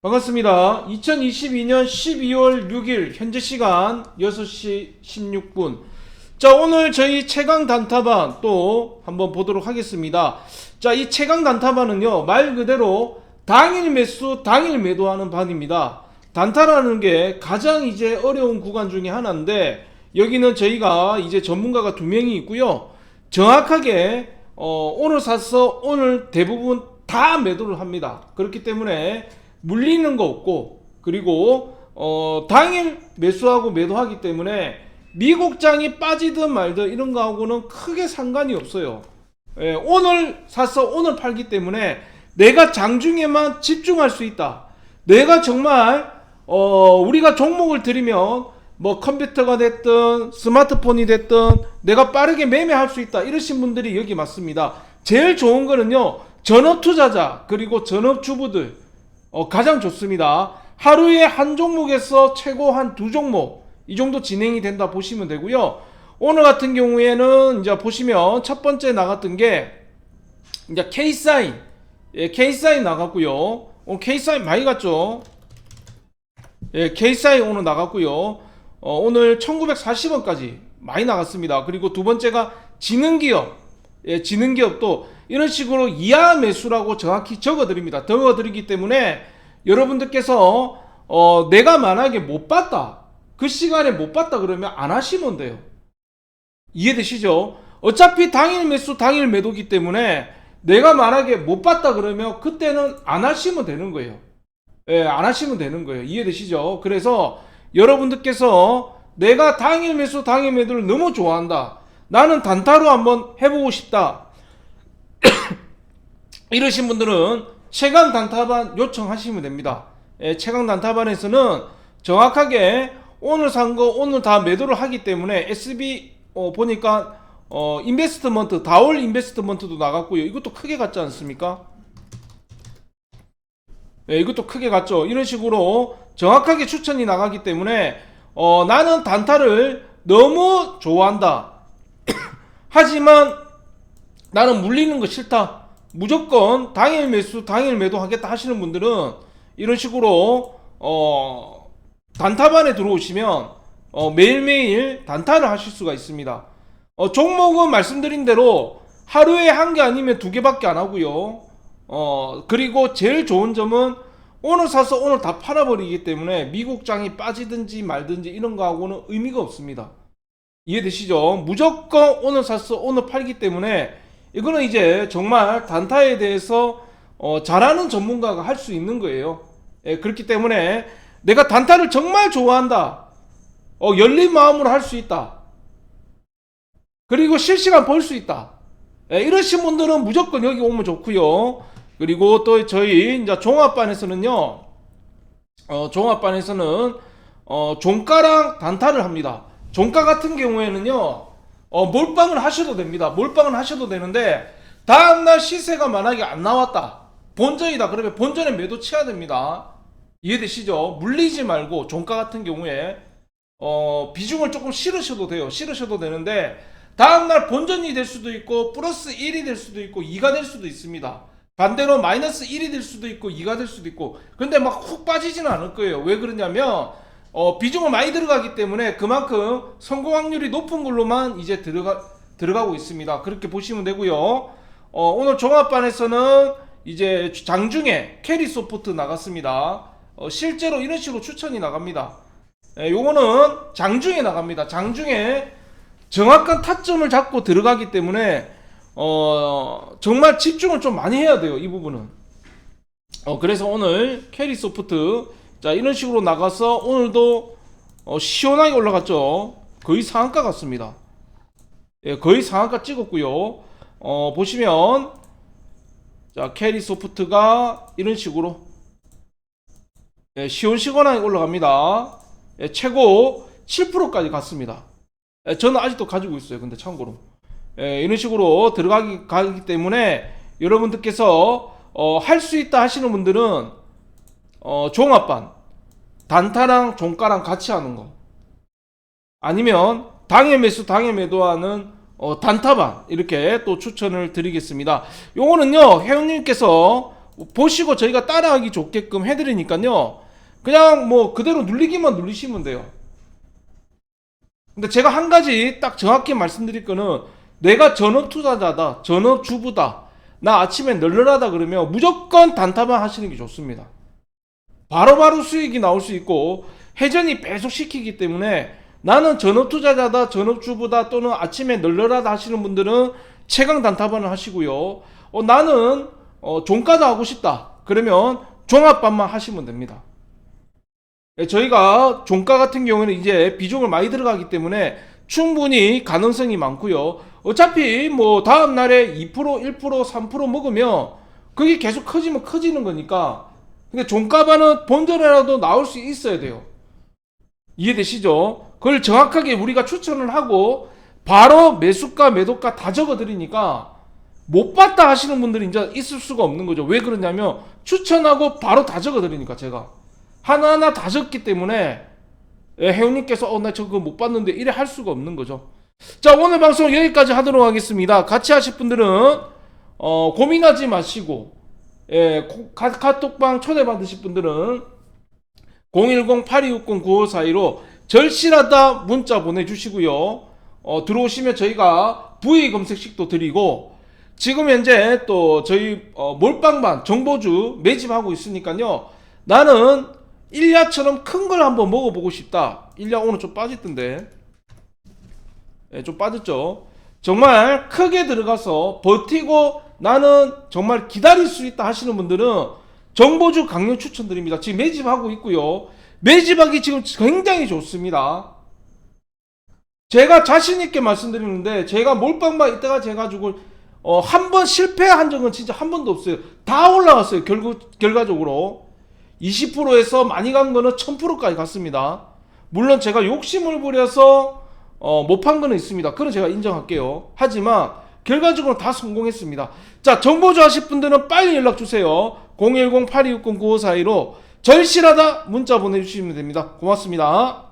반갑습니다. 2022년 12월 6일 현재 시간 6시 16분. 자, 오늘 저희 최강 단타반 또 한번 보도록 하겠습니다. 자, 이 최강 단타반은요, 말 그대로 당일 매수, 당일 매도하는 반입니다. 단타라는 게 가장 이제 어려운 구간 중에 하나인데, 여기는 저희가 이제 전문가가 두 명이 있고요. 정확하게, 어, 오늘 사서 오늘 대부분 다 매도를 합니다. 그렇기 때문에 물리는 거 없고, 그리고, 어, 당일 매수하고 매도하기 때문에 미국장이 빠지든 말든 이런 거하고는 크게 상관이 없어요. 예, 오늘 사서 오늘 팔기 때문에 내가 장중에만 집중할 수 있다. 내가 정말 어, 우리가 종목을 들이면 뭐 컴퓨터가 됐든 스마트폰이 됐든 내가 빠르게 매매할 수 있다. 이러신 분들이 여기 맞습니다. 제일 좋은 거는요. 전업 투자자 그리고 전업 주부들 어, 가장 좋습니다. 하루에 한 종목에서 최고 한 두 종목 이 정도 진행이 된다 보시면 되고요. 오늘 같은 경우에는 이제 보시면 첫 번째 나갔던 게 이제 K 사인, 예, K 사인 나갔고요. 오늘 K 사인 많이 갔죠. 예, K 사인 오늘 나갔고요. 어, 오늘 1940원까지 많이 나갔습니다. 그리고 두 번째가 지능기업, 예, 지능기업도 이런 식으로 이하 매수라고 정확히 적어드립니다. 적어드리기 때문에 여러분들께서 어, 내가 만약에 못 봤다. 그 시간에 못 봤다 그러면 안 하시면 돼요. 이해되시죠? 어차피 당일 매수, 당일 매도기 때문에 내가 만약에 못 봤다 그러면 그때는 안 하시면 되는 거예요. 예, 안 하시면 되는 거예요. 이해되시죠? 그래서 여러분들께서 내가 당일 매수, 당일 매도를 너무 좋아한다. 나는 단타로 한번 해보고 싶다. 이러신 분들은 최강 단타반 요청하시면 됩니다. 예, 최강 단타반에서는 정확하게 오늘 산 거 오늘 다 매도를 하기 때문에 SB 어, 보니까 어, 인베스트먼트 다올 인베스트먼트도 나갔고요. 이것도 크게 갔지 않습니까? 예, 이것도 크게 갔죠. 이런 식으로 정확하게 추천이 나가기 때문에 어, 나는 단타를 너무 좋아한다. 하지만 나는 물리는 거 싫다. 무조건 당일 매수, 당일 매도 하겠다 하시는 분들은 이런 식으로 어, 단타반에 들어오시면 어, 매일매일 단타를 하실 수가 있습니다. 어, 종목은 말씀드린 대로 하루에 한 개 아니면 두 개밖에 안 하고요. 어, 그리고 제일 좋은 점은 오늘 사서 오늘 다 팔아버리기 때문에 미국장이 빠지든지 말든지 이런 거하고는 의미가 없습니다. 이해되시죠? 무조건 오늘 샀어 오늘 팔기 때문에 이거는 이제 정말 단타에 대해서 어, 잘하는 전문가가 할 수 있는 거예요. 예, 그렇기 때문에 내가 단타를 정말 좋아한다. 어, 열린 마음으로 할 수 있다. 그리고 실시간 볼 수 있다. 예, 이러신 분들은 무조건 여기 오면 좋고요. 그리고 또 저희 이제 종합반에서는요. 어, 종합반에서는 어, 종가랑 단타를 합니다. 종가 같은 경우에는요. 어, 몰빵을 하셔도 됩니다. 몰빵을 하셔도 되는데 다음날 시세가 만약에 안 나왔다. 본전이다. 그러면 본전에 매도 쳐야 됩니다. 이해되시죠? 물리지 말고 종가 같은 경우에 어, 비중을 조금 실으셔도 돼요. 실으셔도 되는데 다음날 본전이 될 수도 있고 플러스 1이 될 수도 있고 2가 될 수도 있습니다. 반대로 마이너스 1이 될 수도 있고 2가 될 수도 있고 근데 막 훅 빠지지는 않을 거예요. 왜 그러냐면 어, 비중을 많이 들어가기 때문에 그만큼 성공 확률이 높은 걸로만 이제 들어가 들어가고 있습니다. 그렇게 보시면 되고요. 어, 오늘 종합반에서는 이제 장중에 캐리 소프트 나갔습니다. 어, 실제로 이런 식으로 추천이 나갑니다. 예, 요거는 장중에 나갑니다. 장중에 정확한 타점을 잡고 들어가기 때문에 어, 정말 집중을 좀 많이 해야 돼요. 이 부분은. 어, 그래서 오늘 캐리 소프트 자 이런 식으로 나가서 오늘도 어, 시원하게 올라갔죠. 거의 상한가 같습니다. 예, 거의 상한가 찍었고요. 어, 보시면 자 캐리 소프트가 이런 식으로 예, 시원시원하게 올라갑니다. 예, 최고 7%까지 갔습니다. 예, 저는 아직도 가지고 있어요. 근데 참고로 예, 이런 식으로 들어가기 가기 때문에 여러분들께서 어, 할 수 있다 하시는 분들은 어, 종합반 단타랑 종가랑 같이 하는 거 아니면 당일 매수 당일 매도하는 어, 단타반 이렇게 또 추천을 드리겠습니다. 요거는요 회원님께서 보시고 저희가 따라하기 좋게끔 해드리니까요. 그냥 뭐 그대로 눌리기만 누르시면 돼요. 근데 제가 한 가지 딱 정확히 말씀드릴 거는 내가 전업 투자자다, 전업 주부다, 나 아침에 널널하다 그러면 무조건 단타만 하시는 게 좋습니다. 바로바로 수익이 나올 수 있고 회전이 배속시키기 때문에 나는 전업 투자자다, 전업 주부다 또는 아침에 널널하다 하시는 분들은 최강 단타반을 하시고요. 어, 나는 어, 종가다 하고 싶다. 그러면 종합반만 하시면 됩니다. 예, 저희가 종가 같은 경우에는 이제 비중을 많이 들어가기 때문에 충분히 가능성이 많고요. 어차피 뭐 다음 날에 2%, 1%, 3% 먹으면 그게 계속 커지면 커지는 거니까. 근데 종가반은 본전이라도 나올 수 있어야 돼요. 이해되시죠? 그걸 정확하게 우리가 추천을 하고 바로 매수가, 매도가 다 적어 드리니까 못 봤다 하시는 분들이 이제 있을 수가 없는 거죠. 왜 그러냐면 추천하고 바로 다 적어 드리니까 제가 하나하나 다 적기 때문에 예, 회원님께서 어 나 저거 못 봤는데 이래 할 수가 없는 거죠. 자 오늘 방송 여기까지 하도록 하겠습니다. 같이 하실 분들은 어, 고민하지 마시고 예, 카톡방 초대받으실 분들은 010-8260-9542로 절실하다 문자 보내주시고요. 어, 들어오시면 저희가 부의 검색식도 드리고 지금 현재 또 저희 어, 몰빵반 정보주 매집하고 있으니까요. 나는 일야처럼 큰 걸 한번 먹어보고 싶다. 일야 오늘 좀 빠졌던데. 예, 좀 빠졌죠. 정말 크게 들어가서 버티고 나는 정말 기다릴 수 있다 하시는 분들은 정보주 강력 추천드립니다. 지금 매집하고 있고요. 매집하기 지금 굉장히 좋습니다. 제가 자신 있게 말씀드리는데 제가 몰빵만 이때가 제가 지고 어, 한 번 실패한 적은 진짜 한 번도 없어요. 다 올라갔어요. 결국 결과적으로 20%에서 많이 간 거는 1000%까지 갔습니다. 물론 제가 욕심을 부려서 어, 못 판 거는 있습니다. 그건 제가 인정할게요. 하지만 결과적으로 다 성공했습니다. 자, 정보 좋아하실 분들은 빨리 연락 주세요. 010-8260-9542로 절실하다 문자 보내주시면 됩니다. 고맙습니다.